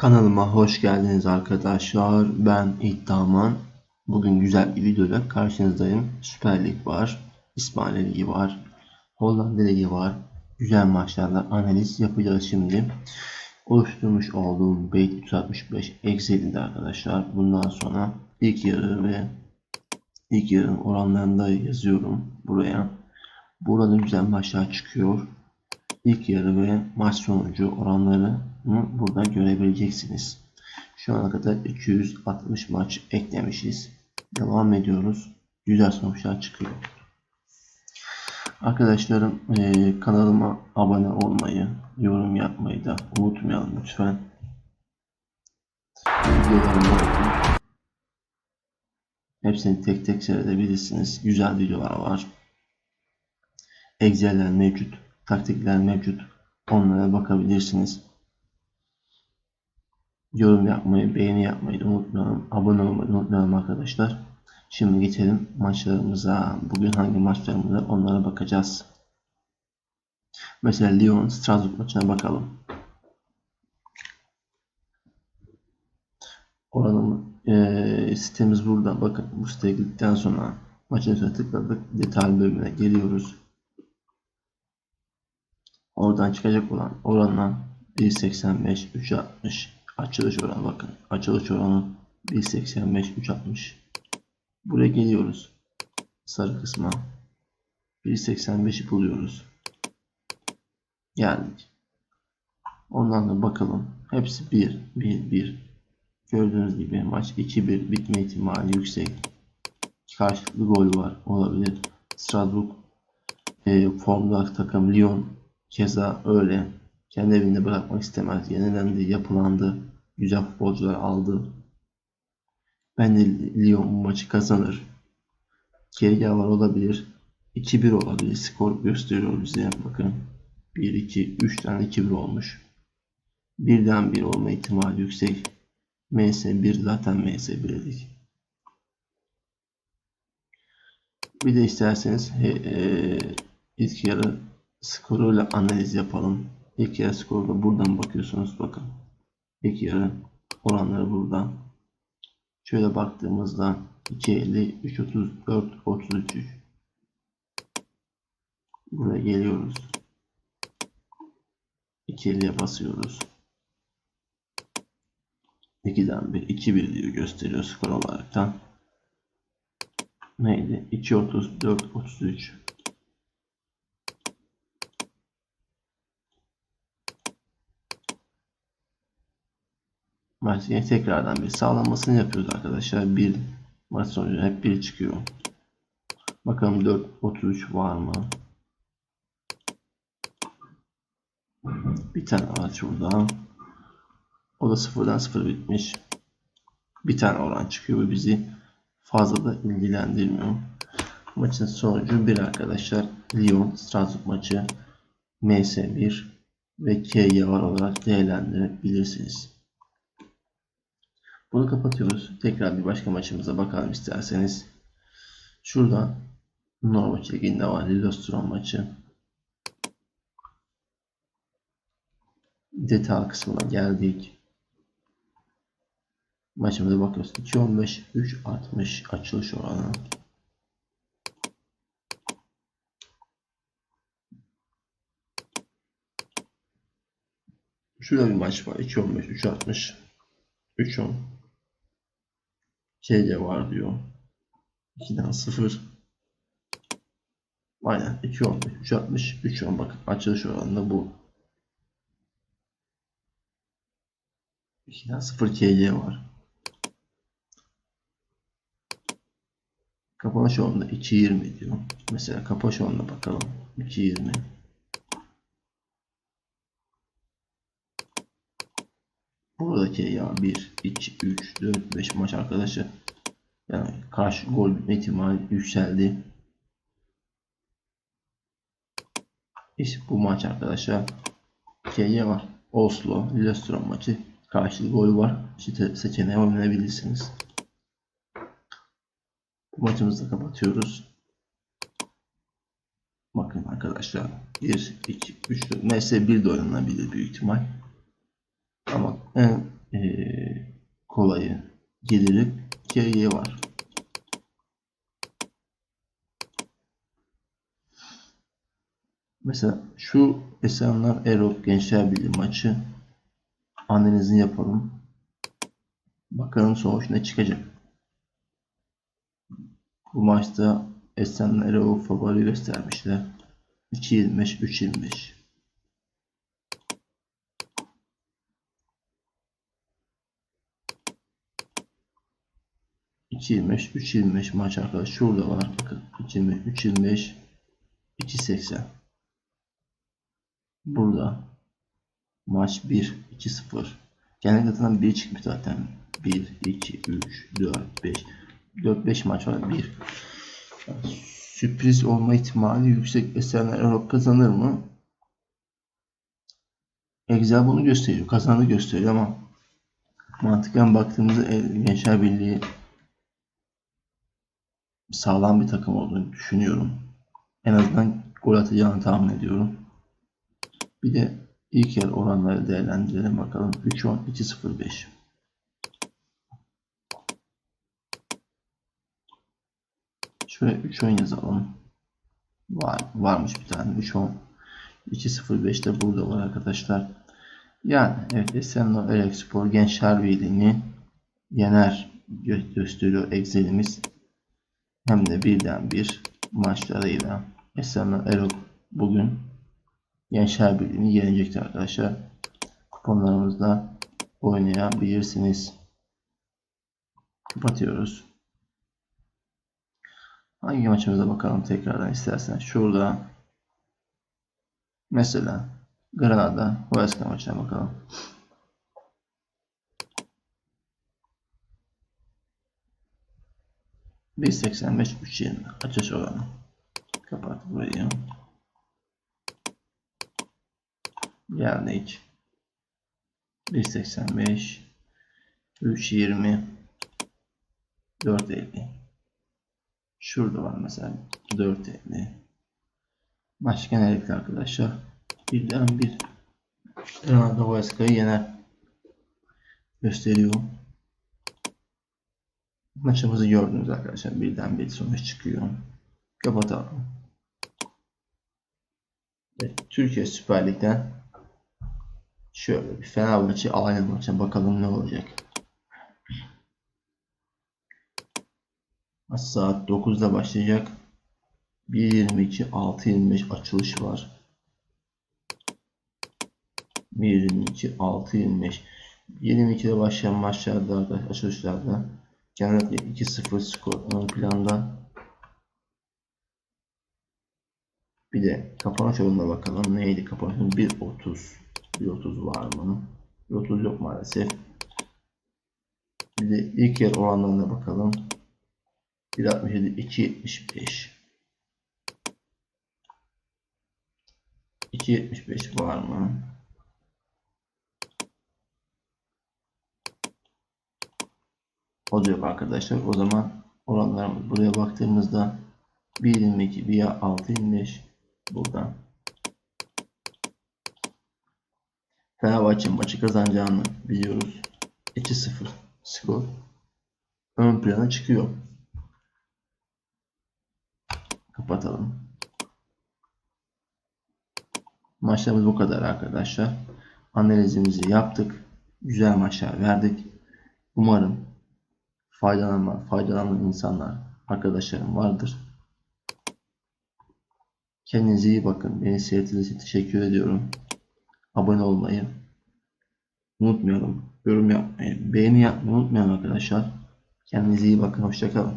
Kanalıma hoş geldiniz arkadaşlar. Ben İddaman. Bugün güzel bir videoyla karşınızdayım. Süper Lig var. İspanya Ligi var. Hollanda Ligi var. Güzel maçlarla analiz yapacağız şimdi. Oluşturmuş olduğum Bait 365 Excel'inde arkadaşlar. Bundan sonra ilk yarı ve ilk yarının oranlarını da yazıyorum buraya. Burada güzel maçlar çıkıyor ilk yarı ve maç sonucu oranlarını burada görebileceksiniz. Şu ana kadar 260 maç eklemişiz. Devam ediyoruz. Güzel sonuçlar çıkıyor. Arkadaşlarım e, kanalıma abone olmayı, yorum yapmayı da unutmayalım lütfen. Hepsini tek tek seyredebilirsiniz. Güzel videolar var. Excel'ler mevcut taktikler mevcut. Onlara bakabilirsiniz. Yorum yapmayı, beğeni yapmayı da unutmayalım. Abone olmayı unutmayalım arkadaşlar. Şimdi geçelim maçlarımıza. Bugün hangi maçlarımız var onlara bakacağız. Mesela Lyon Strasbourg maçına bakalım. Oranın e, sitemiz burada. Bakın bu siteye girdikten sonra maçın üstüne tıkladık. Detaylı bölümüne geliyoruz. Oradan çıkacak olan oranla 1.85 3.60 açılış oranı bakın. Açılış oranı 1.85 3.60 Buraya geliyoruz. Sarı kısma 1.85'i buluyoruz. Geldik. Ondan da bakalım. Hepsi 1 1 1. Gördüğünüz gibi maç 2-1 bitme ihtimali yüksek. Karşılıklı gol var. Olabilir. Strasbourg e, formda takım Lyon Keza öyle. Kendi evinde bırakmak istemez. Yenilendi, yapılandı. Güzel futbolcular aldı. Ben de Lyon bu maçı kazanır. Keryalar olabilir. 2-1 olabilir. Skor gösteriyor bize. Bakın. 1-2, 3 tane 2-1 olmuş. Birden bir olma ihtimali yüksek. MS1 zaten MS1 dedik. Bir de isterseniz he, e, ilk yarı skoruyla analiz yapalım. İlk yarı skoruna buradan bakıyorsunuz bakın. İlk yarı oranları buradan. Şöyle baktığımızda 2.50, 3.34, 33. Buraya geliyoruz. 2.50'ye basıyoruz. 2'den 1, 2-1 diyor gösteriyor skor olaraktan. Neydi? 2.34, 33. maç tekrardan bir sağlanmasını yapıyoruz arkadaşlar. Bir maç sonucu hep bir çıkıyor. Bakalım 4.33 var mı? Bir tane var şurada. O da sıfırdan sıfır bitmiş. Bir tane oran çıkıyor ve bizi fazla da ilgilendirmiyor. Maçın sonucu bir arkadaşlar. Lyon Strasbourg maçı MS1 ve KY var olarak değerlendirebilirsiniz. Bunu kapatıyoruz. Tekrar bir başka maçımıza bakalım isterseniz. Şurada Norwich Ligi'nde var Lillestrøm maçı. Detay kısmına geldik. Maçımıza bakıyoruz. 2.15 3.60 açılış oranı. Şurada bir maç var. 2.15 3.60 3.10 KG var diyor. 2'den 0. Aynen 2 10 3 60 3 10 bakın açılış oranında bu. 2'den 0 KG var. Kapanış oranında 2.20 diyor. Mesela kapanış oranına bakalım. 2.20 Buradaki ya 1, 2, 3, 4, 5 maç arkadaşı. Yani karşı gol bitme ihtimali yükseldi. İşte bu maç arkadaşlar. KY var. Oslo, Lillestrøm maçı. Karşılıklı gol var. İşte seçeneği oynayabilirsiniz. Bu maçımızı kapatıyoruz. Bakın arkadaşlar. 1, 2, 3, 4. MS1 de oynanabilir büyük ihtimal. En eee, kolayı getirip geriye var. Mesela şu Esenler Erol Gençler Birliği maçı analizini yapalım. Bakalım sonuç ne çıkacak. Bu maçta Esenler Erol favori göstermişler. 2.25 3.25 2.25 3.25 maç arkadaş. Şurada var bakın. 2.25 3.25 2.80 burada maç 1 2-0 genel zaten 1 çıkmış zaten. 1 2 3 4 5 4 5 maç var. 1 sürpriz olma ihtimali yüksek. Esenler Erol kazanır mı? Excel bunu gösteriyor. Kazandı gösteriyor ama mantıken baktığımızda Gençler Birliği sağlam bir takım olduğunu düşünüyorum. En azından gol atacağını tahmin ediyorum. Bir de ilk yer oranları değerlendirelim bakalım. 3-10, 2-0-5. Şöyle 3-10 yazalım. Var, varmış bir tane 3-10. 2-0-5 de burada var arkadaşlar. Yani evet Esenler Elekspor Gençler Birliği'ni yener gö- gösteriyor Excel'imiz. Hem de birden bir maçlarıyla Esenler Erol bugün Gençler Birliği'ni yenecektir arkadaşlar. Kuponlarımızda oynayabilirsiniz. Kapatıyoruz. Hangi maçımıza bakalım tekrardan istersen. Şurada mesela Granada Huesca maçına bakalım. Bir 85 3 20 açış oranı. Kapat burayı. Geldik. 1.85 3.20 4.50 Şurada var mesela 4.50 Maç genellikle arkadaşlar birden bir Granada Huesca'yı yener gösteriyor. Maçımızı gördünüz arkadaşlar. Birden bir sonuç çıkıyor. Kapatalım. Evet, Türkiye Süper Lig'den şöyle bir Fenerbahçe Alanya maçına bakalım ne olacak. Maç saat 9'da başlayacak. 1.22 6.25 açılış var. 1.22 6.25 22'de başlayan maçlarda açılışlarda genellikle 2-0 skor ön planda. Bir de kapanış oranına bakalım. Neydi kapanış oranı? 1.30 1.30 var mı? 1.30 yok maalesef. Bir de ilk yer oranlarına bakalım. 1.67 2.75 2.75 var mı? O yok arkadaşlar. O zaman oranlarımız buraya baktığımızda 1.22 veya 6.25 buradan Fenerbahçe maçı kazanacağını biliyoruz. 2-0 skor ön plana çıkıyor. Kapatalım. Maçlarımız bu kadar arkadaşlar. Analizimizi yaptık. Güzel maçlar verdik. Umarım faydalanan, faydalanan insanlar, arkadaşlarım vardır. Kendinize iyi bakın. Beni seyrettiğiniz için teşekkür ediyorum. Abone olmayı unutmayalım. Yorum yapmayı, beğeni yapmayı unutmayın arkadaşlar. Kendinize iyi bakın. Hoşçakalın.